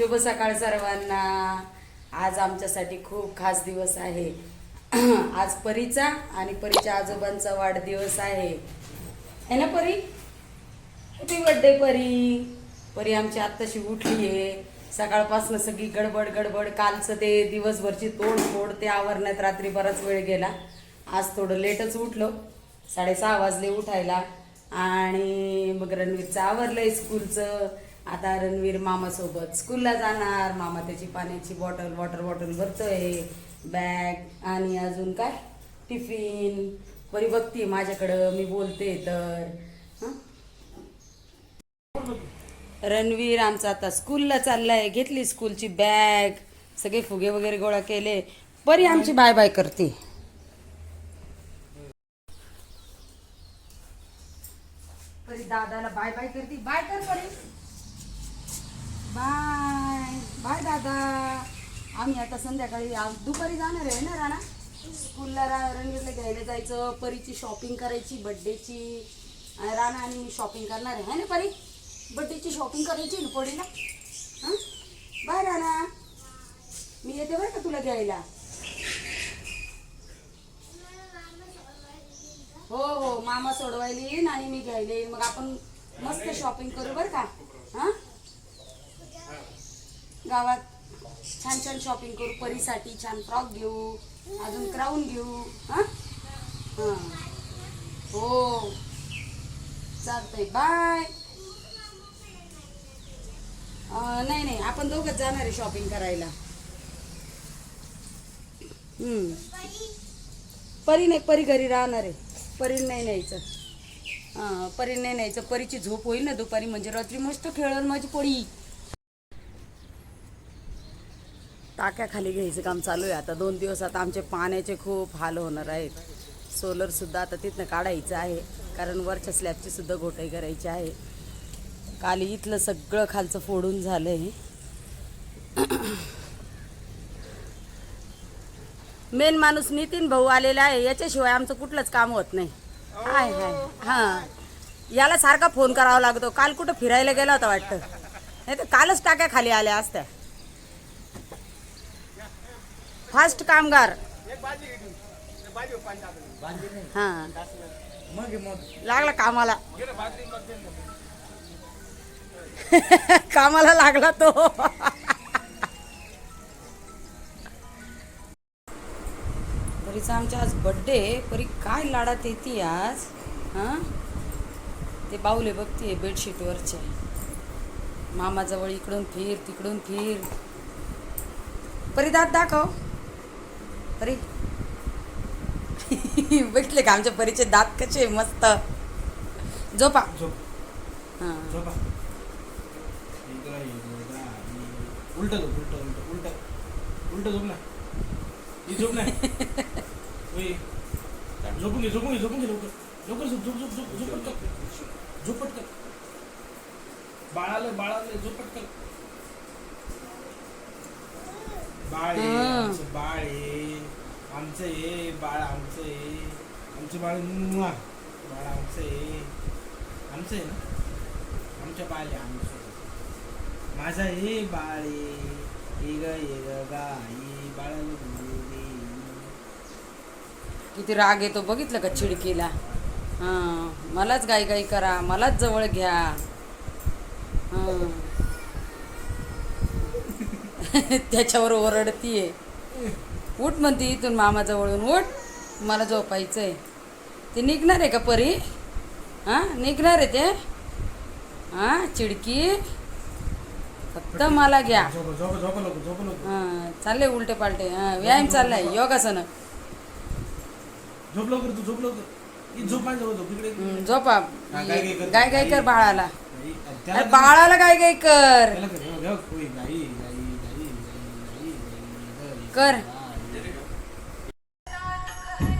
शुभ सकाळ सर्वांना. आज आमच्यासाठी खूप खास दिवस आहे. आज परीचा आणि परीच्या आजोबांचा वाढदिवस आहे. है ना परी? हॅपी बर्थडे परी. परी आमची आत्ताशी उठली आहे सकाळपासून सगळी गडबड गडबड कालचं ते दिवसभरची तोडफोड ते आवरण्यात रात्री बराच वेळ गेला. आज थोडं लेटच उठलो. साडेसहा वाजले उठायला. आणि मग रणवीरचं आवरलंय स्कूलचं. आता रणवीर मामासोबत स्कूलला जाणार. मामा त्याची पाण्याची बॉटल वॉटर बॉटल भरतोय. बॅग आणि अजून काय? टिफिन. बरी बघती माझ्याकडं मी बोलते तर. रणवीर आमचा आता स्कूलला चाललाय. घेतली स्कूलची बॅग. सगळे फुगे वगैरे गोळा केले. परी आमची बाय बाय करते. परी दादाला बाय बाय करते. बाय कर परी. बाय. बाय दादा. आम्ही आता संध्याकाळी दुपारी जाणार आहे ना राणा? स्कूलला रा- रणवीरला घ्यायला जायचं परीची शॉपिंग करायची बड्डेची राणा आणि मी शॉपिंग करणार आहे. है ना परी? बड्डेची शॉपिंग करायची ना पडीला हां? बाय राणा. मी येते बरं का तुला घ्यायला? हो हो. मामा सोडवायला येईन आणि मी घ्यायला येईन. मग आपण मस्त शॉपिंग करू बरं का? हां? गावात छान छान शॉपिंग करू परीसाठी छान फ्रॉक घेऊ अजून क्राऊन घेऊ हां? हां. हो. चालतंय. बाय नाही नाही. आपण दोघंच जाणार आहे शॉपिंग करायला. हम्म. परी नाही परी घरी राहणार आहे. परी नाही न्यायचं. हां परी नाही न्यायचं. परीची झोप होईल ना दुपारी. म्हणजे रात्री मस्त खेळल माझी पोळी. टाक्या खाली घ्यायचं काम चालू आहे. आता दोन दिवस आता आमचे पाण्याचे खूप हाल होणार आहेत. सोलरसुद्धा आता तिथनं काढायचं आहे. कारण वरच्या स्लॅबची सुद्धा घोटाई करायची आहे. काल इथलं सगळं खालचं फोडून झालं आहे मेन माणूस नितीन भाऊ आलेला आहे. याच्याशिवाय आमचं कुठलंच काम होत नाही. हाय हाय. हां. याला सारखा फोन करावा लागतो. काल कुठं फिरायला गेला होता वाटतं. नाही तर कालच टाक्या खाली आल्या असत्या. फास्ट कामगार. हां. लागला कामाला. कामाला लागला तो. परीचा आमच्या आज बड्डे परी काय लाडात येते आज? हां? ते बाऊले बघतीये बेडशीटवरचे मामाजवळ इकडून फिर तिकडून फिर. परी दात दाखव. परी बघितले का आमच्या परीचे दात कसे मस्त. झोपा. झोप. हां. झोपा. उलट उलट उलट उलट. झोप ना. ही झोप नाही. झोपून घे झोपून घे झोपून घे लवकर. लवकर झोप झोप झोप झोप झोप पटकन. झोप पटकन. बाळाला बाळाला झोप बाळ आहे हं. आमचं बाळ आहे आमचं आहे बाळ आमचं आहे आमचं बाळ मुआ. बाळ आमचं आहे आमचं आहे ना आमच्या बाळ आहे आमचं माझा हे बाळ आहे ये ग ये ग गाई बाळाला दूध. किती राग येतो बघितलं का चिडकीला हां मलाच गाई गाई करा मलाच जवळ घ्या हां त्याच्यावर ओरडतीये. उठ म्हणते इथून मामाजवळून उठ. मला झोपायचंय. ते निघणार आहे का परी? हां निघणार आहे ते. हां चिडकी. फक्त मला घ्या. हां चालले उलटे पालटे. हां व्यायाम चाललाय योगासनं. झोप गाय गाय कर. बाळाला. बाळाला गाय गाय कर त्याला कर. हो, हो, होय, गाई, गाई, गाई, गाई, गाई, गाई, कर. गाई.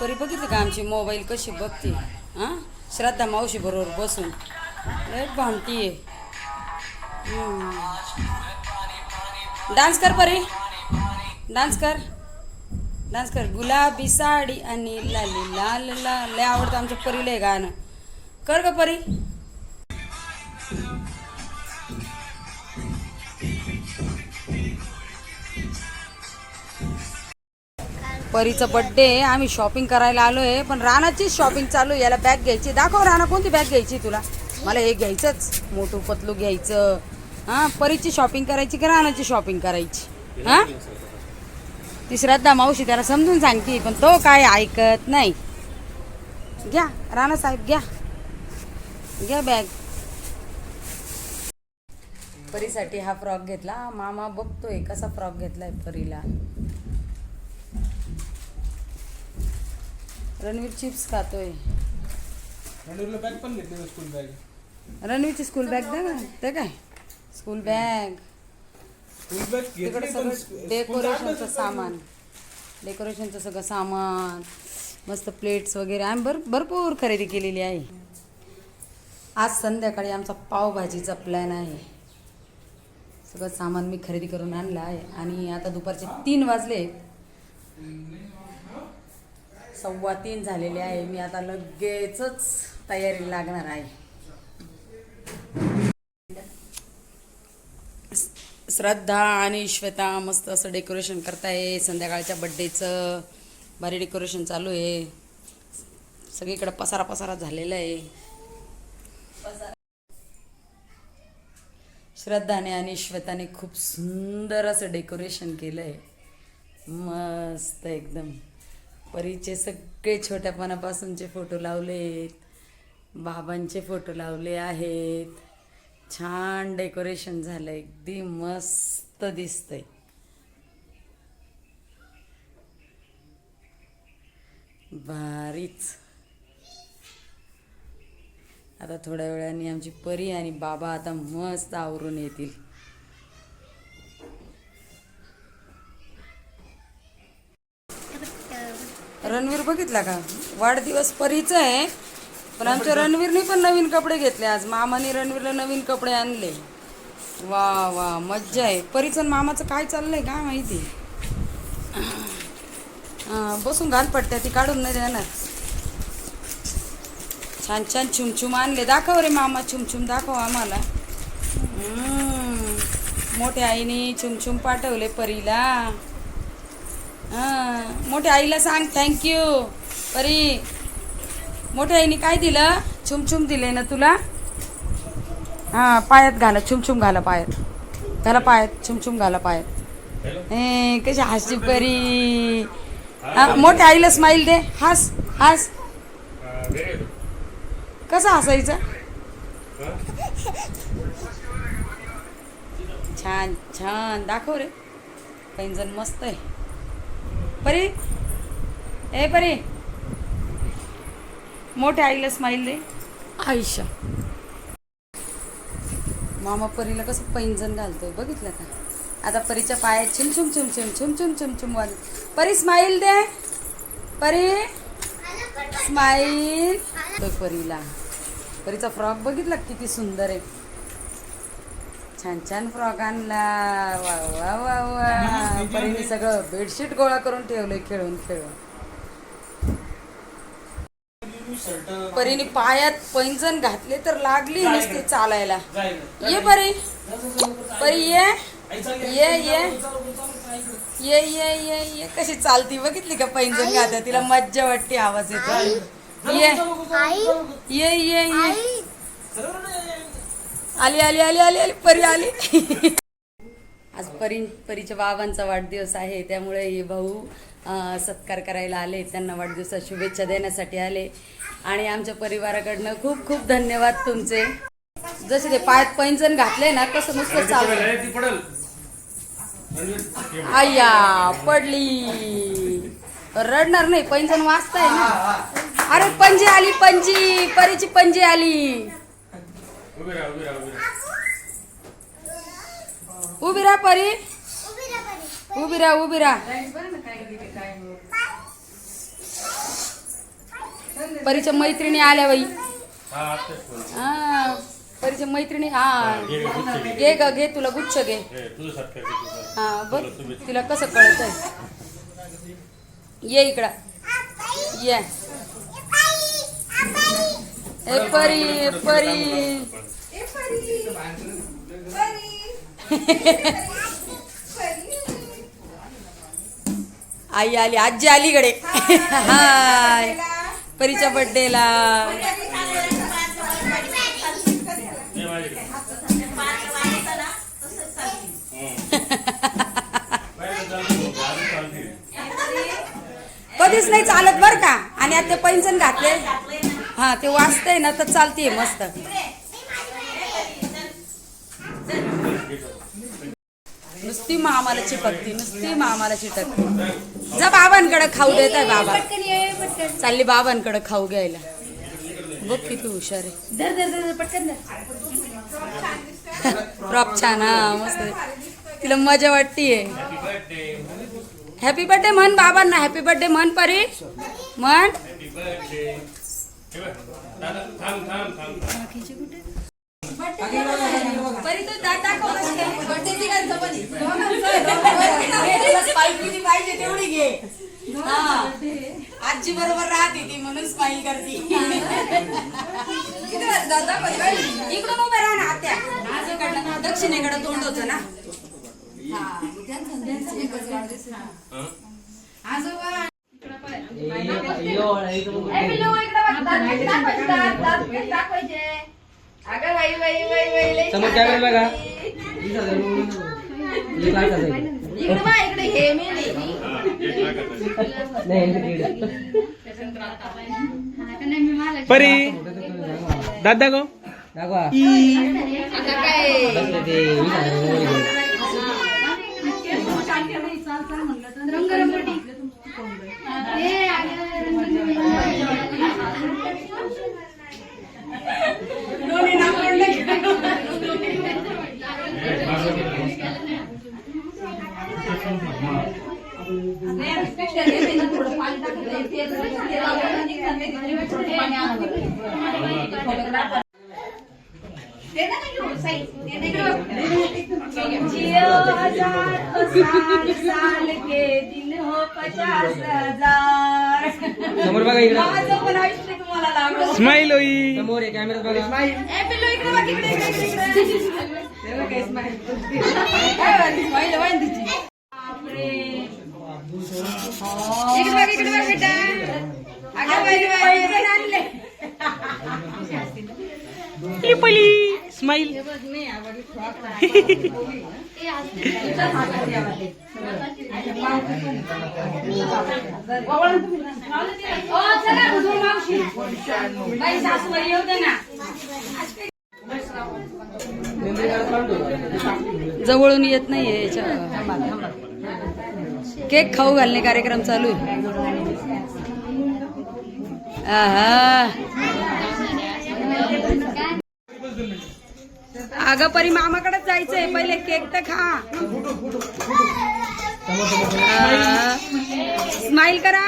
परी बघितली का आमची मोबाईल कशी बघते? हां? श्रद्धा मावशी बरोबर बसून. लय भामटी आहे. डान्स कर परी. डान्स कर. डान्स कर. गुलाबी साडी आणि लाली लाल लाल. लय आवडतं आमच्या परीला हे गाणं. कर ग परी. परीचा बड्डे आहे. आम्ही शॉपिंग करायला आलो आहे पण रानाचीच शॉपिंग चालू आहे. याला बॅग घ्यायची. दाखव राणा कोणती बॅग घ्यायची तुला? मला हे घ्यायचंच. मोठू पतलू घ्यायचं. हां परीची शॉपिंग करायची की रानाची शॉपिंग करायची? हां? ती श्रद्धा मावशी त्याला समजून सांगते पण तो काय ऐकत नाही. घ्या राणा साहेब घ्या. घ्या बॅग परीसाठी हा फ्रॉक घेतला. मामा बघतोय कसा फ्रॉक घेतलाय परीला. रणवीर चिप्स खातोय. रणवीरला बॅग पण घेतली ना स्कूल बॅग रणवीरची स्कूल बॅग दे ना ते काय? स्कूल बॅग स्कूल बॅग तिकडे घेतली पण सगळं डेकोरेशनचं डेकोरेशनचं सामान. डेकोरेशनचं सगळं सामान मस्त प्लेट्स वगैरे. आम्ही भर भरपूर खरेदी केलेली आहे. आज संध्याकाळी आमचा पावभाजीचा प्लॅन आहे. सगळं सामान मी खरेदी करून आणलं आहे आणि आता दुपारचे तीन वाजले सव्वा तीन झालेले आहे. मी आता लगेचच तयारी लागणार आहे. श्रद्धा आणि श्वेता मस्त असं डेकोरेशन करताय. संध्याकाळच्या बड्डेचं भारी डेकोरेशन चालू आहे. सगळीकडे पसारा पसारा झालेला आहे. श्रद्धाने आणि श्वेताने खूप सुंदर असं डेकोरेशन केलं आहे मस्त एकदम. परीचे सगळे छोट्यापणापासूनचे फोटो लावलेत. बाबांचे फोटो लावले आहेत. छान डेकोरेशन झालं अगदी मस्त दिसतंय. भारीच. आता थोड्या वेळाने आमची परी आणि बाबा आता मस्त आवरून येतील. रणवीर बघितला का? वाढदिवस परीचा आहे पण आमच्या रणवीरने पण नवीन कपडे घेतले. आज मामाने रणवीरला नवीन कपडे आणले. वा वा मज्जा आहे. परीचं आणि मामाचं काय चाललंय काय माहिती? बसून घाल पडत्या ती काढून नाही देणार. छान छान छुमछुम आणले. दाखव रे मामा छुमछुम दाखव आम्हाला. मोठ्या आईने छुमछुम पाठवले परीला. हां मोठ्या आईला सांग थँक्यू परी मोठ्या आईने काय दिलं? छुमछुम दिले ना तुला? हां पायात घाला छुमछुम घाला पायात. घाला पायात छुमछुम घाला पायात. ए कशी हसची परी. मोठ्या आईला स्माईल दे. हास हास. कसं हसायचं? छान छान. दाखव रे. पैंजण मस्त आहे. परी. ए परी. मोठ्या आईला स्माईल दे. आयुष्य मामा परीला कसं पैंजण घालतोय बघितलं का? आता परीच्या पायात छुम छुम छुम छुम वाज परी स्माईल दे. परी. स्माईल तो परीला. परीचा फ्रॉक बघितला किती सुंदर आहे? छान छान फ्रॉक आणला वा वा वा वा परीने सगळं बेडशीट गोळा करून ठेवलंय खेळून खेळून परीने पायात पैंजण घातले तर लागली नसते चालायला ये परी परी ये ये ये ये ये ये ये कशी चालती बघितली का पैंजण घात्या तिला मज्जा वाटते आवाज येतो ये ये ये ये आली आली आली आली आली परी आली. आज परी परीच्या बाबांचा वाढदिवस आहे त्यामुळे हे भाऊ सत्कार करायला आले त्यांना वाढदिवसात शुभेच्छा देण्यासाठी आले. आणि आमच्या परिवाराकडनं खूप खूप धन्यवाद तुमचे. जसे ते पायात पैंजण घातले ना कसं नुसतं चालू. आया पडली. रडणार नाही पैंजण वाचताय ना. अरे पंजी आली पंजी परीची पंजी आली. उभी राहा उभी राहा उभी राहा. उभी राहा परी. उभी राहा उभी राहा परीच्या मैत्रिणी आल्या बाई. हा परीच्या मैत्रिणी हा. घे ग घे. तुला गुच्छ घे. हे हा बघ तिला कसं कळत आहे ये इकडं. ये. ए परी ए परी. आई आली आजी अलीकडे हाय. परीच्या बर्थडेला कधीच नाही चालत बर का? आणि आता ते पैंजण घातले. हा ते वाचतंय ना तर चालतीये मस्त. नुसती मामाला चिपकती नुसती मामाला चिटकती. जा बाबांकडे खाऊ देत आहे बाबा. चालली बाबांकडे खाऊ घ्यायला. बघ किती हुशार आहे. फ्रॉक छान हा मस्त. तिला मजा वाटतीये. हॅपी बर्थडे म्हण बाबांना हॅपी बर्थडे म्हण परी. म्हण. परी तू दात पाहिजे तेवढी घे हा. आजी बरोबर राहते ती म्हणून स्माईल करते इकडून उभे राहा ना आत्या इकडनं दक्षिणेकडे तोंड होतं ना अगं बाई बाई बाई बाई लई समोर कॅमेरा बघा. इकडे बा इकडे हे मी परी दादा गो. दाखवा. आता काय? बसले ते वीस हजार रुपये. घेऊन. रंगरंगोटी हे जियो हजार साल साल के दिन हो पचास हजार समोर बघा इकडे. तुम्हाला लागलं स्माईल होई समोर आहे कॅमेरा बघा. स्माईल इकडे बघ इकडे बघ बेटा. अगं पली बाई आणले स्माईल जवळून येत नाहीये याच्या केक खाऊ घालणे कार्यक्रम चालू आहे. अगं परी मामाकडेच जायचंय. पहिले केक तर खा. स्माइल करा.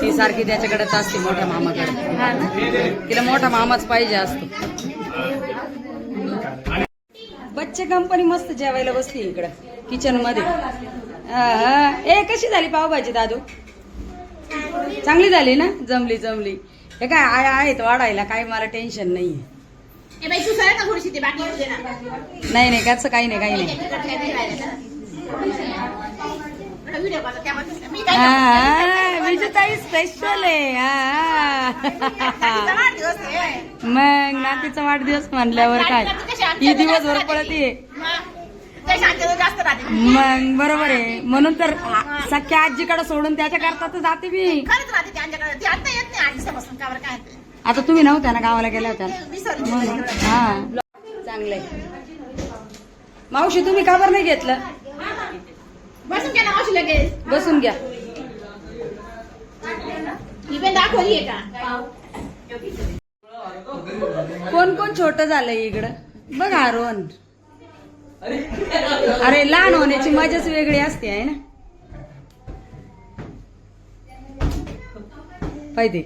ती सारखी त्याच्याकडेच असते मोठ्या मामाकडे. तिला मोठा मामाच पाहिजे असतो. बच्चे कंपनी मस्त जेवायला बसली इकडं किचनमध्ये. ए कशी झाली पावभाजी दादू? चांगली झाली ना? जमली जमली. हे काय आया आहेत वाढायला काय मला टेन्शन नाही नाही नाही त्याचं काही नाही काही नाही. हा, विजूताई स्पेशल आहे. मग नातीचा वाढदिवस म्हणल्यावर काय? ही दिवसभर पळत ये ते शांतता जास्त राहते मग बरोबर आहे. म्हणून तर आ- सख्या आजीकडे सोडून त्याच्या करता तर जाते मी. खरंच राहते त्यांच्याकडे ते आता येत नाही कावर काय ते. आता तुम्ही नव्हत्या ना गावाला गेल्या होत्या? विसरली हा. चांगलंय. मावशी तुम्ही का बरं नाही घेतलं? बसून घ्या मावशी लगेच. बसून घ्या. ही पण दाखवली आहे का? कोण कोण छोट झालंय इकडं? बघ आरोन अरे लहान होण्याची मजाच वेगळी असते आहे ना? पाहिजे.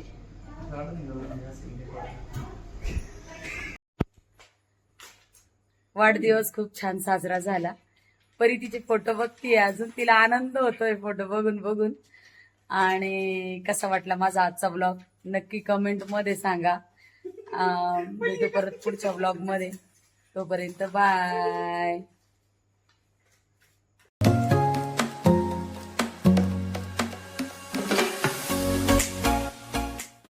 वाढदिवस खूप छान साजरा झाला. परी तिचे फोटो बघतीये अजून. तिला आनंद होतोय फोटो बघून बघून. आणि कसा वाटला माझा आजचा ब्लॉग नक्की कमेंटमध्ये सांगा. भेटू परत पुढच्या ब्लॉगमध्ये. तोपर्यंत बाय.